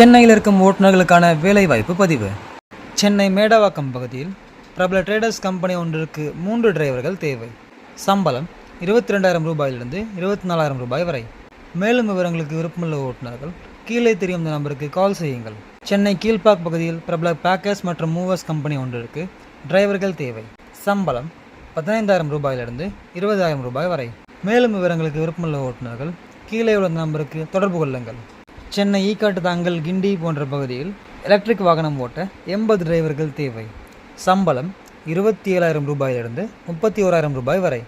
சென்னையில் இருக்கும் ஓட்டுநர்களுக்கான வேலைவாய்ப்பு பதிவு. சென்னை மேடவாக்கம் பகுதியில் பிரபல ட்ரேடர்ஸ் கம்பெனி ஒன்றிற்கு மூன்று டிரைவர்கள் தேவை. சம்பளம் இருபத்தி ரெண்டாயிரம் ரூபாயிலிருந்து இருபத்தி நாலாயிரம் ரூபாய் வரை. மேலும் விவரங்களுக்கு விருப்பமுள்ள ஓட்டுநர்கள் கீழே தெரியும் இந்த நம்பருக்கு கால் செய்யுங்கள். சென்னை கீழ்பாக் பகுதியில் பிரபல பேக்கர்ஸ் மற்றும் மூவர்ஸ் கம்பெனி ஒன்றிற்கு டிரைவர்கள் தேவை. சம்பளம் பதினைந்தாயிரம் ரூபாயிலிருந்து இருபதாயிரம் ரூபாய் வரை. மேலும் விவரங்களுக்கு விருப்பமுள்ள ஓட்டுநர்கள் கீழே உள்ள நம்பருக்கு தொடர்பு கொள்ளுங்கள். சென்னை ஈக்காட்டு தாங்கல் கிண்டி போன்ற பகுதியில் எலக்ட்ரிக் வாகனம் ஓட்ட எண்பது டிரைவர்கள் தேவை. சம்பளம் இருபத்தி ஏழாயிரம் ரூபாயிலிருந்து முப்பத்தி ஓராயிரம் ரூபாய் வரை.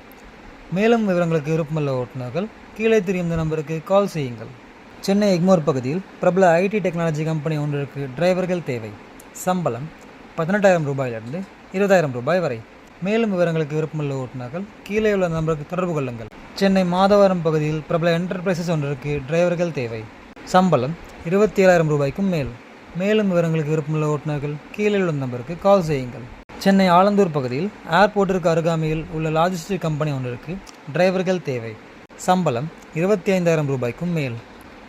மேலும் விவரங்களுக்கு விருப்பமுள்ள ஓட்டுநர்கள் கீழே தெரியும் இந்த நம்பருக்கு கால் செய்யுங்கள். சென்னை எக்மோர் பகுதியில் பிரபல ஐடி டெக்னாலஜி கம்பெனி ஒன்றிற்கு டிரைவர்கள் தேவை. சம்பளம் பதினெட்டாயிரம் ரூபாயிலிருந்து இருபதாயிரம் ரூபாய் வரை. மேலும் விவரங்களுக்கு விருப்பமுள்ள ஓட்டுநர்கள் கீழே உள்ள நம்பருக்கு தொடர்பு கொள்ளுங்கள். சென்னை மாதவரம் பகுதியில் பிரபல என்டர்பிரைசஸ் ஒன்றிற்கு டிரைவர்கள் தேவை. சம்பளம் இருபத்தி ஏழாயிரம் ரூபாய்க்கும் மேல். மேலும் விவரங்களுக்கு விருப்பமுள்ள ஓட்டுநர்கள் கீழே உள்ள நம்பருக்கு கால் செய்யுங்கள். சென்னை ஆலந்தூர் பகுதியில் ஏர்போர்ட்டிற்கு அருகாமையில் உள்ள லாஜிஸ்டிக் கம்பெனி ஒன்றிற்கு டிரைவர்கள் தேவை. சம்பளம் இருபத்தி ஐந்தாயிரம் ரூபாய்க்கும் மேல்.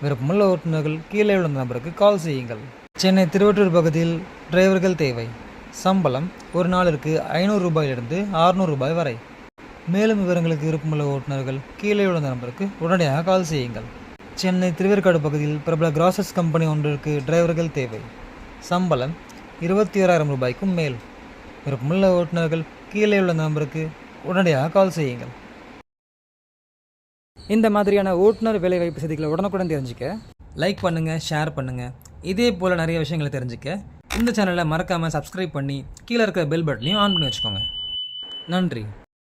விருப்பமுள்ள ஓட்டுநர்கள் கீழே உள்ள நம்பருக்கு கால் செய்யுங்கள். சென்னை திருவற்றூர் பகுதியில் டிரைவர்கள் தேவை. சம்பளம் ஒரு நாளிற்கு ஐநூறு ரூபாயிலிருந்து அறுநூறு ரூபாய் வரை. மேலும் விவரங்களுக்கு விருப்பமுள்ள ஓட்டுநர்கள் கீழே உள்ள நம்பருக்கு உடனடியாக கால் செய்யுங்கள். சென்னை திருவேற்காடு பகுதியில் பிரபல கிராசஸ் கம்பெனி ஒன்றிற்கு டிரைவர்கள் தேவை. சம்பளம் இருபத்தி ஓராயிரம் ரூபாய்க்கும் மேல். விருப்பமுள்ள ஓட்டுநர்கள் கீழே உள்ள நம்பருக்கு உடனடியாக கால் செய்யுங்கள். இந்த மாதிரியான ஓட்டுநர் வேலைவாய்ப்பு செய்திகளை உடனுக்குடன் தெரிஞ்சுக்க லைக் பண்ணுங்கள் ஷேர் பண்ணுங்கள் இதே போல் நிறைய விஷயங்களை தெரிஞ்சுக்க இந்த சேனலை மறக்காமல் சப்ஸ்கிரைப் பண்ணி கீழே இருக்கிற பெல் பட்டனையும் ஆன் பண்ணி வச்சுக்கோங்க. நன்றி.